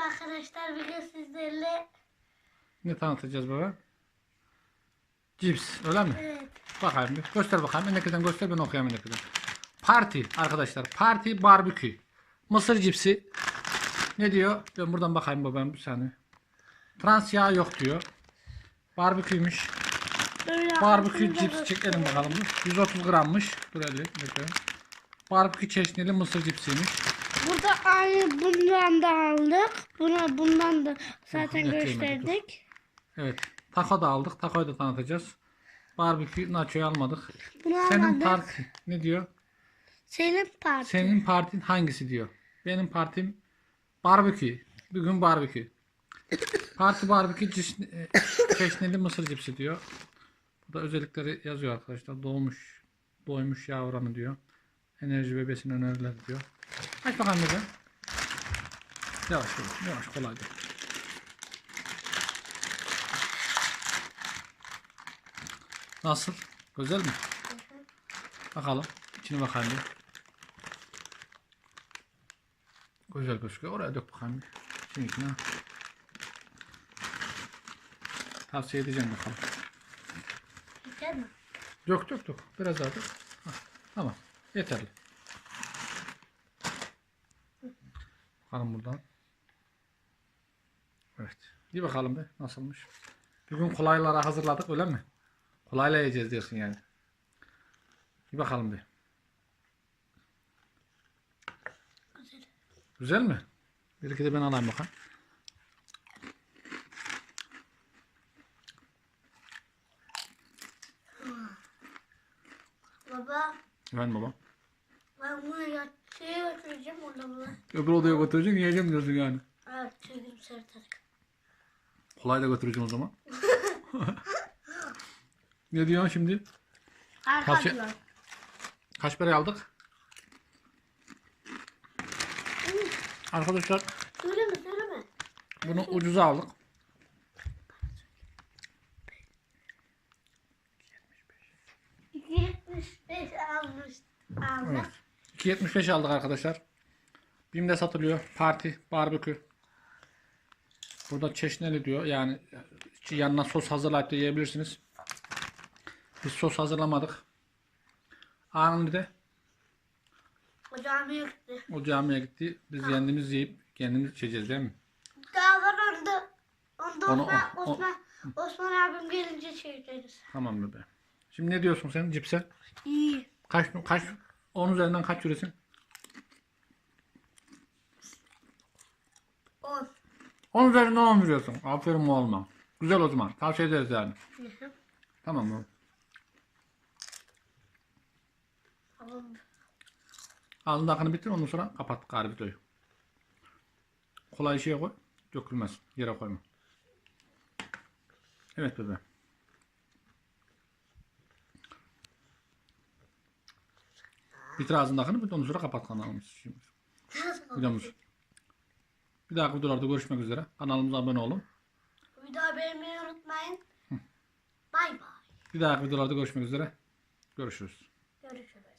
arkadaşlar bugün sizlerle Ne tanıtacağız baba? Cips öyle mi? evet, Bakayım bir. Göster bakayım. Endekiden göster ben okuyayım endekiden. Parti arkadaşlar. Parti barbekü. Mısır cipsi. Ne diyor? Ben buradan bakayım babam bir saniye. Trans yağ yok diyor. Barbeküymüş. böyle Barbekü cips çekelim bakalım. 130 grammış. Dur bakalım. Barbekü çeşnili mısır cipsiymiş. Burada aynı bundan da aldık. Buna bundan da zaten Yok, gösterdik. Evet. Taco da aldık. Taco'yu da tanıtacağız. Barbekü nacho'yu almadık. Bunu Senin almadık. parti ne diyor? Senin parti. Senin partin hangisi diyor. Benim partim barbekü. Bugün barbekü. Parti barbekü cis- e, çeşnili mısır cipsi diyor. Burada özellikleri yazıyor arkadaşlar. Doğmuş, doymuş yağ oranı diyor. Enerji ve besin önerileri diyor. Aç bakalım bir de. Yavaş yavaş, yavaş kolay değil. Nasıl? Güzel mi? Bakalım. İçine bakalım. Güzel gözüküyor. Oraya dök bakalım bir. Şimdi içine. Tavsiye edeceğim bakalım. Güzel mi? Dök dök dök. Biraz daha dök. Tamam. Yeterli. Bakalım buradan. Evet. Bir bakalım be nasılmış. Bugün kolaylara hazırladık öyle mi? Kolayla yiyeceğiz diyorsun yani. Bir bakalım bir. Güzel. Güzel mi? Bir iki de ben alayım bakalım. Baba Ben baba. ben bunu yatçıya götüreceğim orada bunu. Öbür odaya götüreceksin yiyeceğim diyorsun yani. Evet tüyüm sırtadık. Kolay da götüreceğim o zaman. ne diyorsun şimdi? Arkadaşlar. Kaç paraya aldık? Arkadaşlar Söyleme söyleme. bunu ucuza aldık. Yetmiş beş almış. Evet. Aldık. 2.75 aldık arkadaşlar. Bim'de satılıyor. Parti, barbekü. Burada çeşneli diyor. Yani içi yanına sos hazırlayıp da yiyebilirsiniz. Biz sos hazırlamadık. De O camiye gitti. o camiye gitti. Biz kendimiz yiyip kendimiz içeceğiz değil mi? Daha var orada. Onda Onu- Osman, o- o- Osman, Osman abim gelince çekeriz. Tamam bebe. Şimdi ne diyorsun sen cipse? İyi. Kaç kaç 10 üzerinden kaç yüresin? 10 üzerinden 10 veriyorsun. Aferin oğluma. Güzel o zaman. Tavsiye ederiz yani. Hı. Tamam mı? Tamam. Ağzındakini bitir ondan sonra kapat gari videoyu. Kolay şeye koy. Dökülmez. Yere koyma. Evet bebe. Bitir ağzındakini bir de ondan sonra kapat kanalımızı. Şimdi. Videomuz. Bir dahaki videolarda görüşmek üzere. Kanalımıza abone olun. Bir daha beğenmeyi unutmayın. Bay bay. Bir dahaki videolarda görüşmek üzere. Görüşürüz. Görüşürüz.